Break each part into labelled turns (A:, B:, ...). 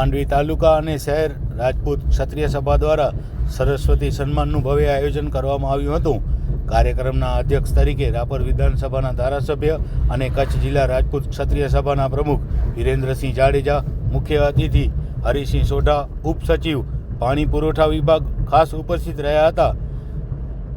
A: માંડવી તાલુકા અને શહેર રાજપૂત ક્ષત્રિય સભા દ્વારા સરસ્વતી સન્માનનું ભવ્ય આયોજન કરવામાં આવ્યું હતું. કાર્યક્રમના અધ્યક્ષ તરીકે રાપર વિધાનસભાના ધારાસભ્ય અને કચ્છ જિલ્લા રાજપૂત ક્ષત્રિય સભાના પ્રમુખ વિરેન્દ્રસિંહ જાડેજા, મુખ્ય અતિથિ હરિસિંહ સોઢા, ઉપસચિવ પાણી પુરવઠા વિભાગ ખાસ ઉપસ્થિત રહ્યા હતા.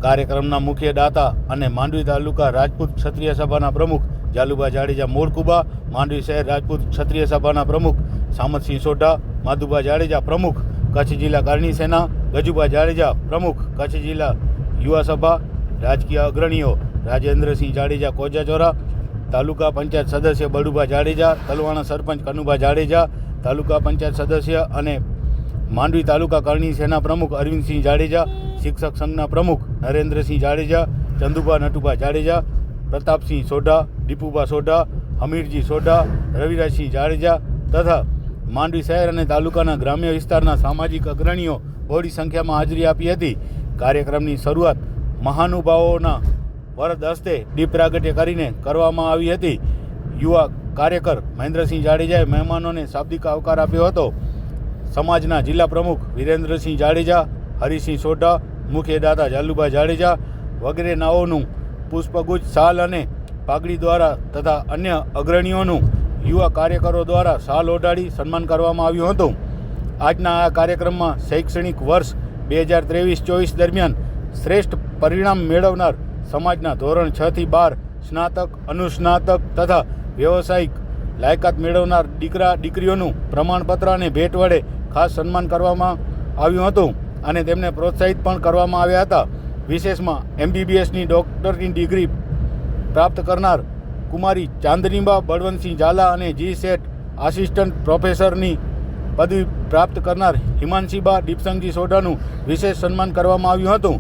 A: કાર્યક્રમના મુખ્ય દાતા અને માંડવી તાલુકા રાજપૂત ક્ષત્રિય સભાના પ્રમુખ જાલુબા જાડેજા મોરકુબા, માંડવી શહેર રાજપૂત ક્ષત્રિય સભાના પ્રમુખ સામતસિંહ સોઢા, માધુભા જાડેજા પ્રમુખ, કચ્છ જિલ્લા કારણી સેના, ગજુભા જાડેજા પ્રમુખ, કચ્છ જિલ્લા યુવા સભા રાજકીય અગ્રણીઓ રાજેન્દ્રસિંહ જાડેજા, કોજાચોરા, તાલુકા પંચાયત સદસ્ય બડુભા જાડેજા, તલવાણા સરપંચ કનુભા જાડેજા, તાલુકા પંચાયત સદસ્ય અને માંડવી તાલુકા કરણી સેના પ્રમુખ અરવિંદસિંહ જાડેજા, શિક્ષક સંઘના પ્રમુખ નરેન્દ્રસિંહ જાડેજા, ચંદુભા નટુભા જાડેજા, પ્રતાપસિંહ સોઢા, દીપુભા સોઢા, હમીરજી સોઢા, રવિરાજસિંહ જાડેજા તથા માંડવી શહેર અને તાલુકાના ગ્રામ્ય વિસ્તારના સામાજિક અગ્રણીઓ બહોળી સંખ્યામાં હાજરી આપી હતી. કાર્યક્રમની શરૂઆત મહાનુભાવોના વરદ હસ્તે દીપ પ્રાગટ્ય કરીને કરવામાં આવી હતી. યુવા કાર્યકર મહેન્દ્રસિંહ જાડેજાએ મહેમાનોને શાબ્દિક આવકાર આપ્યો હતો. સમાજના જિલ્લા પ્રમુખ વિરેન્દ્રસિંહ જાડેજા, હરિસિંહ સોઢા, મુખ્ય દાતા જાલુભાઈ જાડેજા વગેરે નાઓનું પુષ્પગુચ્છ, સાલ અને પાઘડી દ્વારા તથા અન્ય અગ્રણીઓનું યુવા કાર્યકરો દ્વારા શાલ ઓઢાડી સન્માન કરવામાં આવ્યું હતું. આજના આ કાર્યક્રમમાં શૈક્ષણિક વર્ષ બે હજાર ત્રેવીસ ચોવીસ દરમિયાન શ્રેષ્ઠ પરિણામ મેળવનાર સમાજના ધોરણ છ થી બાર સ્નાતક, અનુસ્નાતક તથા વ્યવસાયિક લાયકાત મેળવનાર દીકરા દીકરીઓનું પ્રમાણપત્ર અને ભેટ વડે ખાસ સન્માન કરવામાં આવ્યું હતું અને તેમને પ્રોત્સાહિત પણ કરવામાં આવ્યા હતા. વિશેષમાં એમબીબીએસની ડૉક્ટરની ડિગ્રી પ્રાપ્ત કરનાર કુમારી ચાંદનીબા, બળવંતસિંહ ઝાલા અને જી સેટ આસિસ્ટન્ટ પ્રોફેસરની પદવી પ્રાપ્ત કરનાર હિમાંશીબા દીપસંગજી સોઢાનું વિશેષ સન્માન કરવામાં આવ્યું હતું.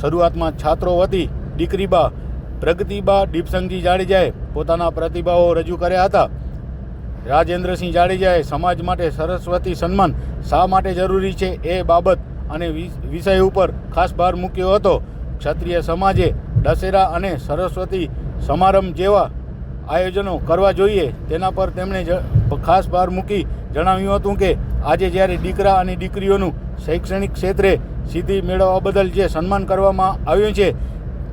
A: શરૂઆતમાં છાત્રો વતી દીકરીબા પ્રગતિબા દીપસંગજી જાડેજાએ પોતાના પ્રતિભાવો રજૂ કર્યા હતા. રાજેન્દ્રસિંહ જાડેજાએ સમાજ માટે સરસ્વતી સન્માન શા માટે જરૂરી છે એ બાબત અને વિષય ઉપર ખાસ ભાર મૂક્યો હતો. ક્ષત્રિય સમાજે દશેરા અને સરસ્વતી સમારંભ જેવા આયોજનો કરવા જોઈએ. તેના પર તેમણે ખાસ ભાર મૂકી જણાવ્યું હતું કે, આજે જ્યારે દીકરા અને દીકરીઓનું શૈક્ષણિક ક્ષેત્રે સિદ્ધિ મેળવવા બદલ જે સન્માન કરવામાં આવ્યું છે,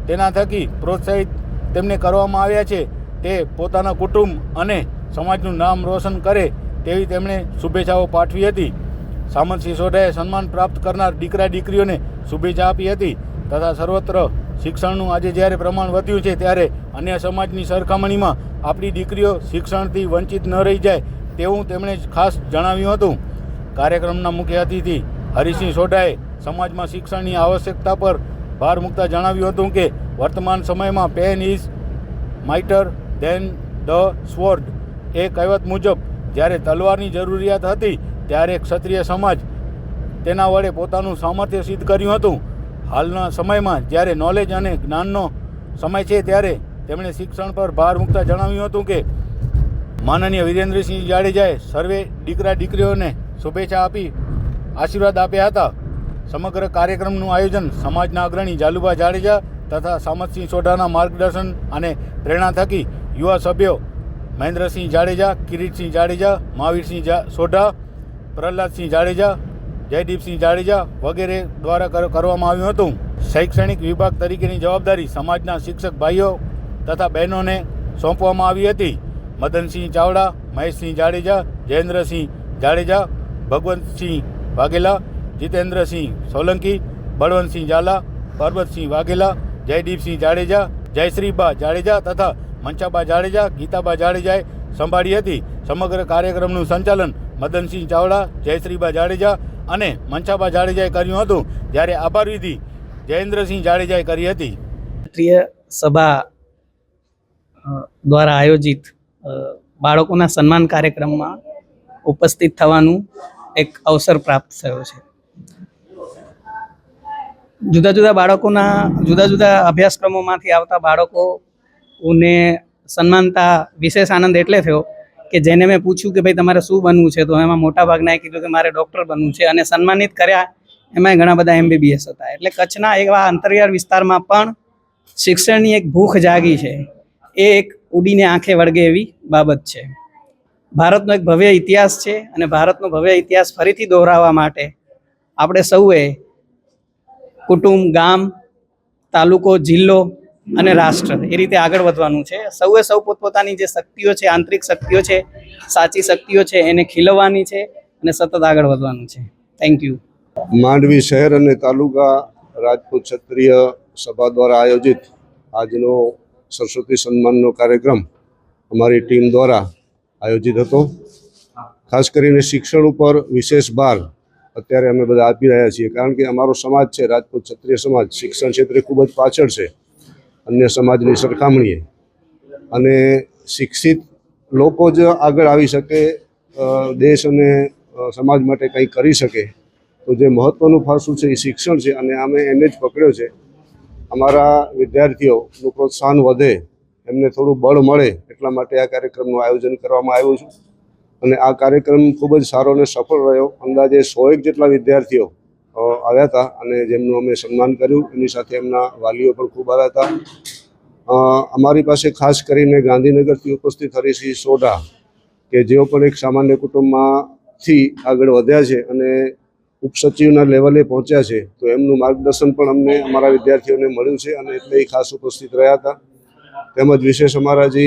A: તેના થકી પ્રોત્સાહિત તેમને કરવામાં આવ્યા છે. તે પોતાના કુટુંબ અને સમાજનું નામ રોશન કરે તેવી તેમણે શુભેચ્છાઓ પાઠવી હતી. સામંત સોઢાએ સન્માન પ્રાપ્ત કરનાર દીકરા દીકરીઓને શુભેચ્છા આપી હતી તથા સર્વત્ર શિક્ષણનું આજે જ્યારે પ્રમાણ વધ્યું છે ત્યારે અન્ય સમાજની સરખામણીમાં આપણી દીકરીઓ શિક્ષણથી વંચિત ન રહી જાય તેવું તેમણે ખાસ જણાવ્યું હતું. કાર્યક્રમના મુખ્ય અતિથિ હરિસિંહ સોઢાએ સમાજમાં શિક્ષણની આવશ્યકતા પર ભાર મૂકતા જણાવ્યું હતું કે વર્તમાન સમયમાં pen is mightier than the sword એ કહેવત મુજબ, જ્યારે તલવારની જરૂરિયાત હતી ત્યારે ક્ષત્રિય સમાજ તેના વડે પોતાનું સામર્થ્ય સિદ્ધ કર્યું હતું. હાલના સમયમાં જ્યારે નોલેજ અને જ્ઞાનનો સમય છે ત્યારે તેમણે શિક્ષણ પર ભાર મૂકતા જણાવ્યું હતું કે, માનનીય વિરેન્દ્રસિંહ જાડેજાએ સર્વે દીકરા દીકરીઓને શુભેચ્છા આપી આશીર્વાદ આપ્યા હતા. સમગ્ર કાર્યક્રમનું આયોજન સમાજના અગ્રણી જાલુભા જાડેજા તથા સામતસિંહ સોઢાના માર્ગદર્શન અને પ્રેરણા થકી યુવા સભ્યો મહેન્દ્રસિંહ જાડેજા, કિરીટસિંહ જાડેજા, મહાવીરસિંહ જા- સોઢા, પ્રહલાદસિંહ જાડેજા જયદીપસિંહ જાડેજા વગેરે દ્વારા કરવામાં આવ્યું હતું. શૈક્ષણિક વિભાગ તરીકેની જવાબદારી સમાજના શિક્ષક ભાઈઓ તથા બહેનોને સોંપવામાં આવી હતી. મદનસિંહ ચાવડા, મહેશસિંહ જાડેજા, જયેન્દ્રસિંહ જાડેજા, ભગવંતસિંહ વાઘેલા, જીતેન્દ્રસિંહ સોલંકી, બળવંતસિંહ ઝાલા પરબતસિંહ વાઘેલા, જયદીપસિંહ જાડેજા, જયશ્રીબા જાડેજા તથા મંચાબા જાડેજા, ગીતાબા જાડેજાએ સંભાળી હતી. સમગ્ર કાર્યક્રમનું સંચાલન મદનસિંહ ચાવડા, જયશ્રીબા જાડેજા અને મનસાબા જાડેજાએ કર્યું હતું જ્યારે આભાર વિધિ જયેન્દ્રસિંહ જાડેજાએ કરી હતી.
B: ક્ષત્રિય સભા દ્વારા આયોજિત બાળકોના સન્માન કાર્યક્રમમાં ઉપસ્થિત થવાનું એક અવસર પ્રાપ્ત થયો છે. જુદા જુદા બાળકોના, જુદા જુદા અભ્યાસક્રમોમાંથી આવતા બાળકોને સન્માનતા વિશેષ આનંદ એટલે થયો કે જેને મેં પૂછ્યું કે ભાઈ તમારે શું બનવું છે, તો એમાં મોટા ભાગના કીધું કે મારે ડૉક્ટર બનવું છે અને સન્માનિત કર્યા. એમાંય ઘણા બધા એમબીબીએસ હતા. એટલે કચ્છના એવા અંતરિયાળ વિસ્તારમાં પણ શિક્ષણની એક ભૂખ જાગી છે. એ એક ઉડીને આંખે વળગે એવી બાબત છે. ભારતનો એક ભવ્ય ઇતિહાસ છે અને ભારતનો ભવ્ય ઇતિહાસ ફરીથી દોહરાવવા માટે આપણે સૌએ કુટુંબ, ગામ, તાલુકો, જિલ્લો અને રાષ્ટ્ર. એ રીતે આગળ વધવાનું છે. સૌએ સૌ પોતપોતાની જે શક્તિઓ છે, આંતરિક શક્તિઓ છે, સાચી શક્તિઓ છે, એને ખીલવવાની છે અને સતત આગળ વધવાનું છે. થેન્ક યુ
C: માંડવી શહેર અને તાલુકા રાજપૂત ક્ષત્રિય સભા દ્વારા આયોજિત આજનો સરસ્વતી સન્માનનો કાર્યક્રમ અમારી ટીમ દ્વારા આયોજિત હતો. ખાસ કરીને શિક્ષણ ઉપર વિશેષ ભાર અત્યારે અમે બધા આપી રહ્યા છીએ. કારણ કે અમારો સમાજ છે, રાજપૂત ક્ષત્રિય સમાજ. શિક્ષણ ક્ષેત્રે ખૂબ જ પાછળ છે. અન્ય સમાજની સરખામણીએ. અને શિક્ષિત લોકો જ આગળ આવી શકે દેશ અને સમાજ માટે કંઈ કરી શકે, તો જે મહત્ત્વનું ફાંસું છે એ શિક્ષણ છે અને અમે એને જ પકડ્યો છે. અમારા વિદ્યાર્થીઓનું પ્રોત્સાહન વધે, એમને થોડું બળ મળે, એટલા માટે આ કાર્યક્રમનું આયોજન કરવામાં આવ્યું છે. અને આ કાર્યક્રમ ખૂબ જ સારો અને સફળ રહ્યો. અંદાજે સોએક જેટલા વિદ્યાર્થીઓ આવ્યા હતા અને જેમનું અમે સન્માન કર્યું, એની સાથે એમના વાલીઓ પણ ખૂબ આવ્યા હતા. અમારી પાસે ખાસ કરીને ગાંધીનગરથી ઉપસ્થિત હરીસિંહ સોઢા, કે જેઓ પણ એક સામાન્ય કુટુંબમાંથી આગળ વધ્યા છે અને ઉપસચિવના લેવલે પહોંચ્યા છે, તો એમનું માર્ગદર્શન પણ અમને અમારા વિદ્યાર્થીઓને મળ્યું છે અને એટલે એ ખાસ ઉપસ્થિત રહ્યા હતા. તેમજ વિશેષ અમારા જે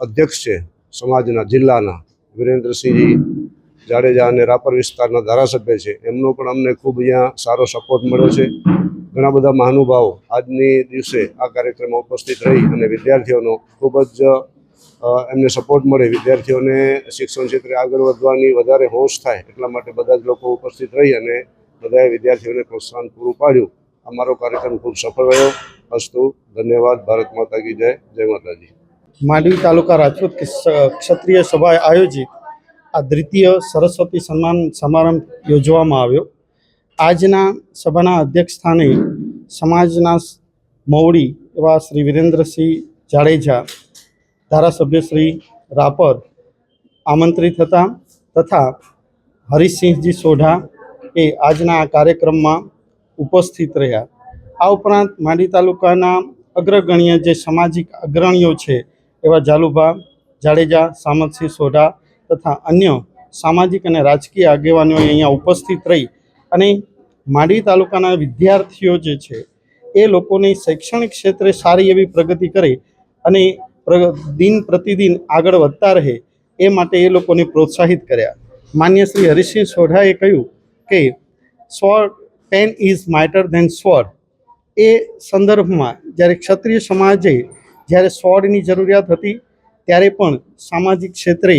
C: અધ્યક્ષ છે, સમાજના, જિલ્લાના, વિરેન્દ્રસિંહજી જાડેજા અને રાપર વિસ્તારના ધારાસભ્ય છે. એમનો પણ અમને ખૂબ અહીંયા સારો સપોર્ટ મળ્યો છે. ઘણા બધા મહાનુભાવો આજની દિવસે આ કાર્યક્રમમાં ઉપસ્થિત રહી અને વિદ્યાર્થીઓનો ખૂબ જ એમને સપોર્ટ મળે. વિદ્યાર્થીઓને શિક્ષણ ક્ષેત્રે આગળ વધવાની વધારે હોશ થાય એટલા માટે બધા જ લોકો ઉપસ્થિત રહી અને બધાએ વિદ્યાર્થીઓને પ્રોત્સાહન પૂરું પાડ્યું. અમારો કાર્યક્રમ ખૂબ સફળ રહ્યો. અસ્તુ, ધન્યવાદ. ભારત માતા કી જય. જય માતાજી.
D: માંડવી તાલુકા રાજપૂત ક્ષત્રિય સભાએ આયોજિત આ દ્વિતીય સરસ્વતી સન્માન સમારંભ યોજવામાં આવ્યો. આજના સભાના અધ્યક્ષ સ્થાને સમાજના મૌડી એવા શ્રી વિરેન્દ્રસિંહ જાડેજા, ધારાસભ્ય શ્રી રાપર આમંત્રિત હતા તથા હરીશસિંહજી સોઢા એ આજના આ કાર્યક્રમમાં ઉપસ્થિત રહ્યા. આ ઉપરાંત માંડી તાલુકાના અગ્રગણ્ય જે સામાજિક અગ્રણીઓ છે એવા જાલુભા જાડેજા, સામંતસિંહ સોઢા તથા અન્ય સામાજિક અને રાજકીય આગેવાનો અહીંયા ઉપસ્થિત રહી અને માંડવી તાલુકાના વિદ્યાર્થીઓ જે છે, એ લોકોની શૈક્ષણિક ક્ષેત્રે સારી એવી પ્રગતિ કરે અને દિન પ્રતિદિન આગળ વધતા રહે, એ માટે એ લોકોને પ્રોત્સાહિત કર્યા. માન્ય શ્રી હરીશસિંહ સોઢાએ કહ્યું કે, સ્વર પેન ઇઝ માઇટર ધેન સ્વર. એ સંદર્ભમાં જ્યારે ક્ષત્રિય સમાજે જ્યારે સ્વરની જરૂરિયાત હતી, ત્યારે પણ સામાજિક ક્ષેત્રે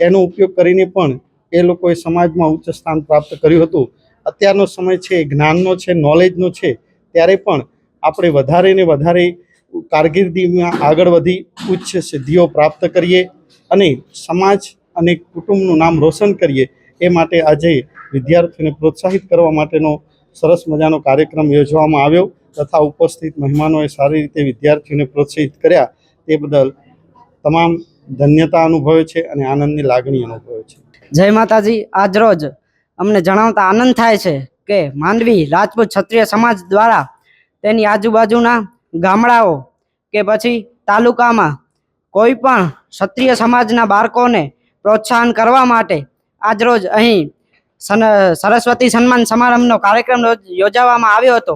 D: એનો ઉપયોગ કરીને પણ એ લોકોએ સમાજમાં ઉચ્ચ સ્થાન પ્રાપ્ત કર્યું હતું. અત્યારનો સમય છે, જ્ઞાનનો છે નોલેજનો છે, ત્યારે પણ આપણે વધારે ને વધારે કારકિર્દીમાં આગળ વધી ઉચ્ચ સિદ્ધિઓ પ્રાપ્ત કરીએ અને સમાજ અને કુટુંબનું નામ રોશન કરીએ એ માટે આજે વિદ્યાર્થીઓને પ્રોત્સાહિત કરવા માટેનો સરસ મજાનો કાર્યક્રમ યોજવામાં આવ્યો તથા ઉપસ્થિત મહેમાનોએ સારી રીતે વિદ્યાર્થીઓને પ્રોત્સાહિત કર્યા. તે બદલ તમામ ધન્યતા અનુભવે છે અને આનંદની લાગણી અનુભવે છે.
E: જય માતાજી, આજ રોજ અમને જણાવતા આનંદ થાય છે કે માંડવી રાજપૂત ક્ષત્રિય સમાજ દ્વારા તેની આજુબાજુના ગામડાઓ કે પછી તાલુકામાં કોઈ પણ ક્ષત્રિય સમાજના બાળકોને પ્રોત્સાહન કરવા માટે આજરોજ અહીં સન, સરસ્વતી સન્માન સમારંભનો કાર્યક્રમ યોજાવામાં આવ્યો હતો.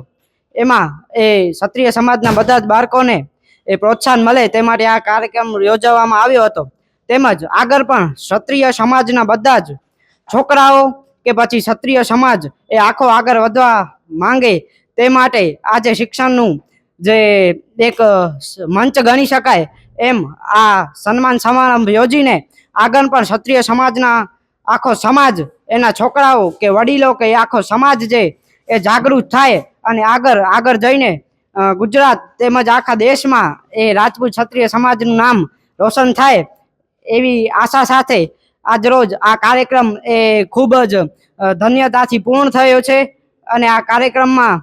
E: એમાં એ ક્ષત્રિય સમાજના બધા જ બાળકોને એ પ્રોત્સાહન મળે તે માટે આ કાર્યક્રમ યોજવામાં આવ્યો હતો. તેમજ આગળ પણ ક્ષત્રિય સમાજના બધા જ છોકરાઓ કે પછી ક્ષત્રિય સમાજ એ આખો આગળ વધવા માંગે તે માટે આજે શિક્ષણનું જે એક મંચ ગણી શકાય એમ આ સન્માન સમારંભ યોજીને આગળ પણ ક્ષત્રિય સમાજના આખો સમાજ, એના છોકરાઓ કે વડીલો કે આખો સમાજ જે એ જાગૃત થાય અને આગળ આગળ જઈને ગુજરાત તેમજ આખા દેશમાં એ રાજપૂત ક્ષત્રિય સમાજનું નામ રોશન થાય એવી આશા સાથે આજરોજ આ કાર્યક્રમ એ ખૂબ જ ધન્યતાથી પૂર્ણ થયો છે અને આ કાર્યક્રમમાં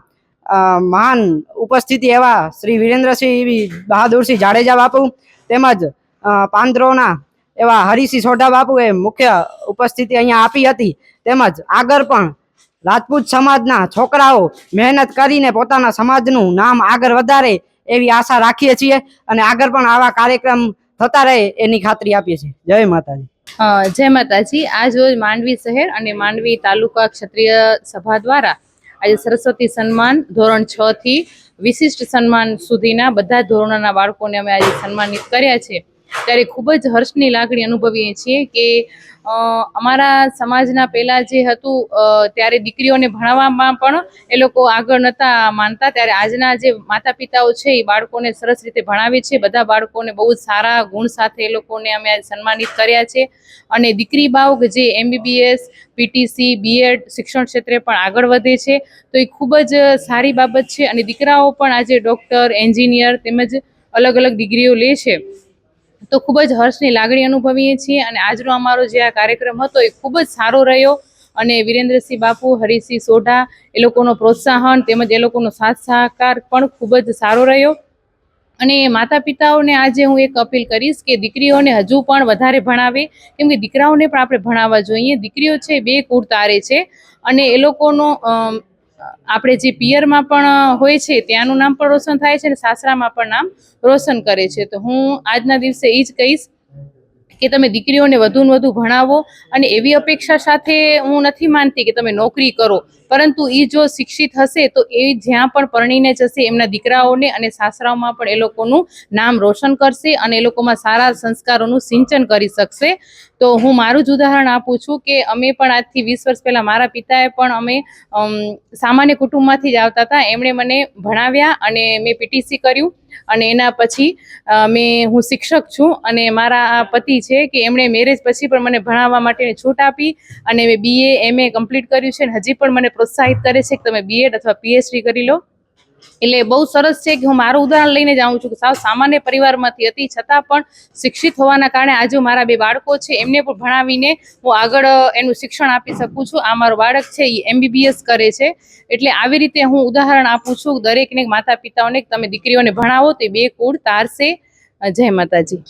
E: મહાન ઉપસ્થિતિ એવા શ્રી વિરેન્દ્રસિંહ બહાદુરસિંહ જાડેજા બાપુ તેમજ પાંદરોના એવા હરિસિંહ સોઢા બાપુએ મુખ્ય ઉપસ્થિતિ અહીંયા આપી હતી તેમજ આગળ પણ રાજપૂત સમાજના છોકરાઓ મહેનત કરીને પોતાના સમાજનું નામ આગળ વધારે એવી આશા રાખીએ છીએ અને આગળ પણ આવા કાર્યક્રમ થતા રહે એની ખાતરી આપીએ છીએ. જય માતાજી.
F: જય માતાજી. આજ માંડવી શહેર અને માંડવી તાલુકા ક્ષત્રિય સભા દ્વારા આજે સરસ્વતી સન્માન ધોરણ છ થી વિશિષ્ટ સન્માન સુધીના બધા ધોરણોના બાળકોને અમે આજે સન્માનિત કર્યા છે. ત્યારે ખૂબ જ હર્ષની લાગણી અનુભવીએ છીએ કે અમારા સમાજના પહેલાં જે હતું ત્યારે દીકરીઓને ભણાવવામાં પણ એ લોકો આગળ નહોતા માનતા. ત્યારે આજના જે માતા પિતાઓ છે, એ બાળકોને સરસ રીતે ભણાવે છે. બધા બાળકોને બહુ સારા ગુણ સાથે એ લોકોને અમે સન્માનિત કર્યા છે. અને દીકરી બાળક જે એમબીબીએસ પીટીસી બીએડ શિક્ષણ ક્ષેત્રે પણ આગળ વધે છે. તો એ ખૂબ જ સારી બાબત છે. અને દીકરાઓ પણ આજે ડૉક્ટર એન્જિનિયર તેમજ અલગ અલગ ડિગ્રીઓ લે છે. તો ખૂબ જ હર્ષની લાગણી અનુભવીએ છીએ અને આજનો અમારો જે આ કાર્યક્રમ હતો એ ખૂબ જ સારો રહ્યો અને વિરેન્દ્રસિંહ બાપુ, હરિસિંહ સોઢા એ લોકોનો પ્રોત્સાહન તેમજ એ લોકોનો સાથ સહકાર પણ ખૂબ જ સારો રહ્યો. અને માતા પિતાઓને આજે હું એક અપીલ કરીશ કે દીકરીઓને હજુ પણ વધારે ભણાવે, કેમ કે દીકરાઓને પણ આપણે ભણાવવા જોઈએ. દીકરીઓ છે બે કુળ છે અને એ લોકોનો આપણે જે પિયરમાં પણ હોય છે, ત્યાંનું નામ પણ રોશન થાય છે અને સાસરામાં પણ નામ રોશન કરે છે. તો હું આજના દિવસે એ જ કહીશ કે તમે દીકરીઓને વધુ ને વધુ ભણાવો અને એવી અપેક્ષા સાથે હું નથી માનતી કે તમે નોકરી કરો. પરંતુ એ જો શિક્ષિત હશે તો એ જ્યાં પણ પરણીને જશે, એમના દીકરાઓને અને સાસરાઓમાં પણ એ લોકોનું નામ રોશન કરશે અને એ લોકોમાં સારા સંસ્કારોનું સિંચન કરી શકશે. તો હું મારું જ ઉદાહરણ આપું છું કે અમે પણ આજથી વીસ વર્ષ પહેલાં મારા પિતાએ પણ અમે સામાન્ય કુટુંબમાંથી જ આવતા હતા. એમણે મને ભણાવ્યા અને મેં પીટીસી કર્યું અને એના પછી મેં, હું શિક્ષક છું અને મારા આ પતિ છે કે એમણે મેરેજ પછી પણ મને ભણાવવા માટેની છૂટ આપી અને મેં બીએ એમએ કમ્પ્લીટ કર્યું છે અને હજી પણ મને પ્રોત્સાહિત કરે છે કે તમે બીએડ અથવા પીએચડી કરી લો. એટલે બહુ સરસ છે કે હું મારું ઉદાહરણ લઈને જ આવું છું કે સાવ સામાન્ય પરિવારમાંથી હતી. છતાં પણ શિક્ષિત હોવાના કારણે આજે મારા બે બાળકો છે, એમને પણ ભણાવીને હું આગળ એનું શિક્ષણ આપી શકું છું. આ મારો બાળક છે એ એમબીબીએસ કરે છે. એટલે આવી રીતે હું ઉદાહરણ આપું છું દરેકને માતા પિતાઓને તમે દીકરીઓને ભણાવો, તે બે કુળ તારશે. જય માતાજી.